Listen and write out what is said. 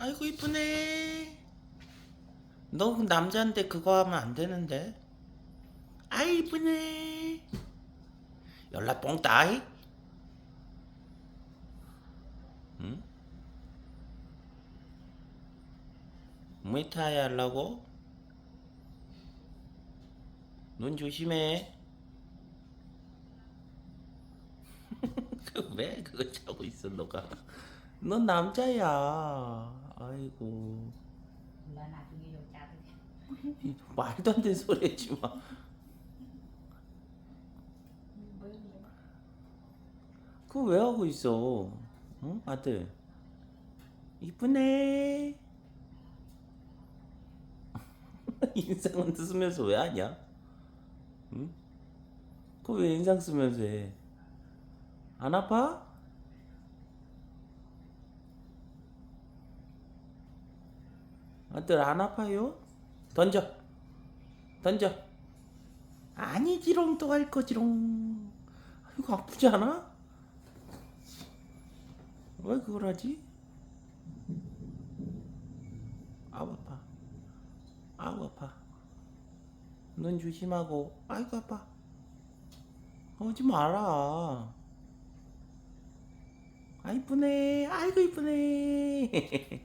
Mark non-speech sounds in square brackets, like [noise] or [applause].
아이고 이쁘네. 너 남자인데 그거 하면 안 되는데. 아이 이쁘네. 연락 뽕 따이. 응? 무에타이 하려고? 눈 조심해. 그 [laughs] 왜 그거 차고 있어 너가? 넌 남자야. 아이고 ghi đồ chào tôi 이 말도 안 되는 소리 하지 마. 그거 왜 하고 있어? 응 아들? 이쁘네. [laughs] 인상은 쓰면서 왜 하냐? 응? 그거 왜 인상 쓰면서 해? 안 아파? 아들 안 아파요? 던져. 던져. 아니지롱 또 할 거지롱. 이거 아프지 않아? 왜 그걸 하지? 아우 아파. 아우 아파. 눈 조심하고. 아이고 아파. 오지 마라. 아 이쁘네. 아이고 이쁘네 [laughs]